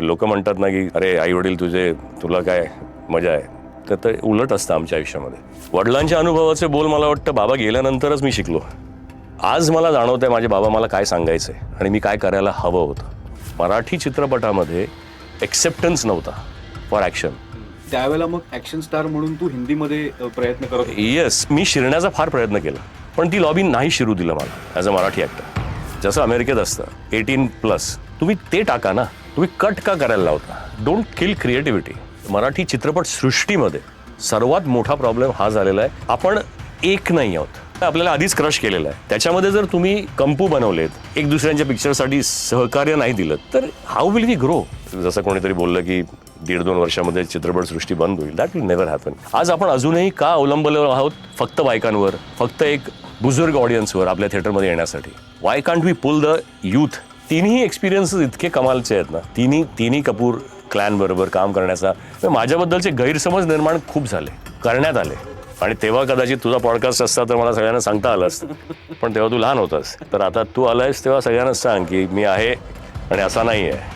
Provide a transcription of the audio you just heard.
लोक म्हणतात ना की अरे आई वडील तुझे तुला काय मजा आहे? तर ते उलट असतं आमच्या आयुष्यामध्ये. वडिलांच्या अनुभवाचे बोल मला वाटतं बाबा गेल्यानंतरच मी शिकलो. आज मला जाणवतंय माझे बाबा मला काय सांगायचंय आणि मी काय करायला हवं होतं. मराठी चित्रपटामध्ये एक्सेप्टन्स नव्हता फॉर ॲक्शन त्यावेळेला मग ऍक्शन स्टार म्हणून तू हिंदीमध्ये प्रयत्न करत. येस मी शिरण्याचा फार प्रयत्न केला. पण ती लॉबी नाही शिरू दिलं मला ॲज अ मराठी ॲक्टर जसं अमेरिकेत असतं एटीन प्लस तुम्ही ते टाका ना. तुम्ही कट का करायला लावता डोंट किल क्रिएटिव्हिटी मराठी चित्रपटसृष्टीमध्ये सर्वात मोठा प्रॉब्लेम हा झालेला आहे. आपण एक नाही आहोत. आपल्याला आधीच क्रश केलेला आहे. त्याच्यामध्ये जर तुम्ही कंपू बनवलेत एक दुसऱ्यांच्या पिक्चरसाठी सहकार्य नाही दिलं तर हाऊ विल वी ग्रो जसं कोणीतरी बोललं की दीड दोन वर्षामध्ये चित्रपटसृष्टी बंद होईल. दॅट विल नेव्हर हॅपन आज आपण अजूनही का अवलंबलेलो आहोत? फक्त बायकांवर फक्त एक बुजुर्ग ऑडियन्सवर आपल्या थिएटरमध्ये येण्यासाठी. Why can't we pull the youth तिन्ही एक्सपिरियन्सेस इतके कमालचे आहेत ना. तिन्ही तिन्ही कपूर क्लॅन बरोबर काम करण्याचा. तर माझ्याबद्दलचे गैरसमज निर्माण खूप झाले करण्यात आले. आणि तेव्हा कदाचित तुझा पॉडकास्ट असता तर मला सगळ्यांना सांगता आलं असतं पण तेव्हा तू लहान होतास. तर आता तू आलायस तेव्हा सगळ्यांनाच सांग की मी आहे आणि असा नाही आहे